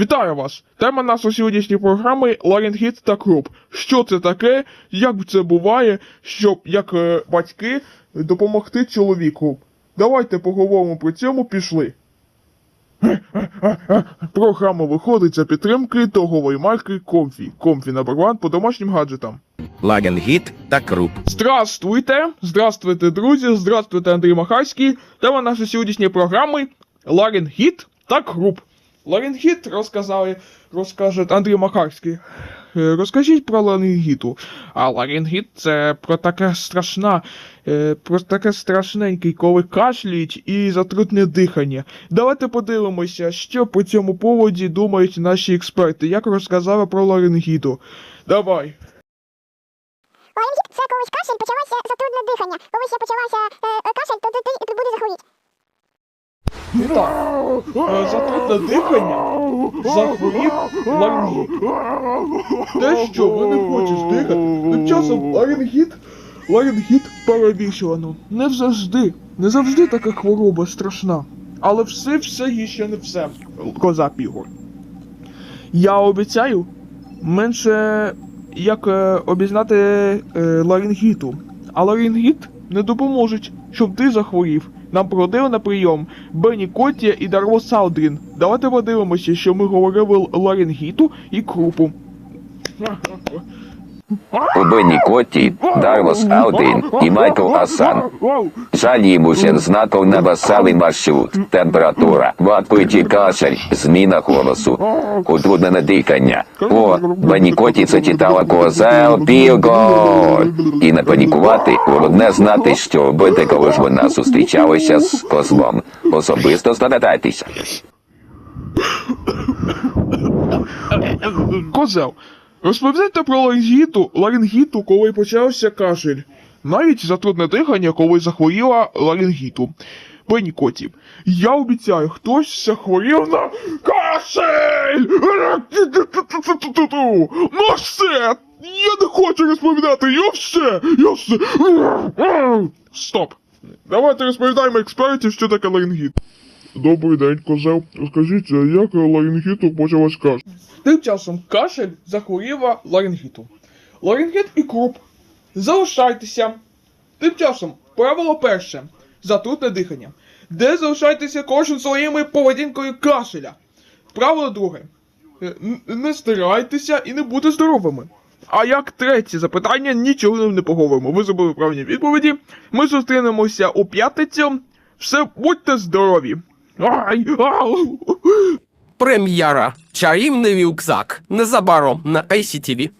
Вітаю вас! Тема нашої сьогоднішньої програми ларінгіт та круп. Що це таке? Як це буває, щоб як е, батьки допомогти чоловіку? Давайте поговоримо про цьому, пішли. Програма виходить за підтримки торгової марки Комфі. Комфі номер 1 по домашнім гаджетам. Лагенгіт та Круп. Здравствуйте! Здравствуйте, друзі! Здравствуйте, Андрій Махарський. Тема нашої сьогоднішньої програми Ларингіт та Круп. Ларингіт розказали, розкаже Андрій Махарський. Е, Розкажіть про ларингіту. А ларингіт це про таке страшна, е, про таке страшненький, коли кашлюють і затрудне дихання. Давайте подивимося, що по цьому поводі думають наші експерти, як розказали про ларингіту. Давай. Ларингіт – це коли кашель почалося затрудне дихання. Коли ще почалася е, кашель, то ти, ти, ти буде захворіти. Так, затрудне дихання, захворів ларингіт. Те, що ви не хочеш дихати, тим часом ларингіт, ларингіт перебільшувано. Не завжди, не завжди така хвороба страшна. Але все, все є ще не все, коза Пігор. Я обіцяю менше як е, обізнати е, ларингіту. А ларингіт не допоможуть, щоб ти захворів. Нам проводили на прийом Бенні Коттія і Дарво Салдрін. Давайте подивимося, що ми говорили ларингіту і крупу. Бенні Котті, Дарлос Алдин і Майкл Асан. Жалімося знаком на веселий маршрут. Температура, ватпиті кашель, зміна голосу, утруднене дихання. О, Бенні Котті це читала козел Пілго. І не панікувати, головне знати, що робити, коли ж вона зустрічалася з козлом. Особисто здогадайтеся. Козел, розповідайте про ларингіту, ларингіту, коли почався кашель. Навіть затрудне дихання, коли захворіла ларингіту. Бенні Котті, я обіцяю, хтось захворів на кашель! Ну все! Я не хочу розповідати, я все! Я все! Стоп! Давайте розповідаємо експертів, що таке ларингіт. Добрий день, козел. Розкажіть, як ларингіту почалась кашель? Тим часом кашель захворіла ларингіту. Ларингіт і круп. Залишайтеся. Тим часом, правило перше. Затрудне дихання. Де залишайтеся кожен своїми поведінкою кашеля. Правило друге. Е, Не стирайтеся і не будьте здоровими. А як третє запитання, нічого не поговоримо. Ви забули правильні відповіді. Ми зустрінемося у п'ятницю. Все, будьте здорові. Прем'єра. Чарівний рюкзак. Незабаром на ICTV.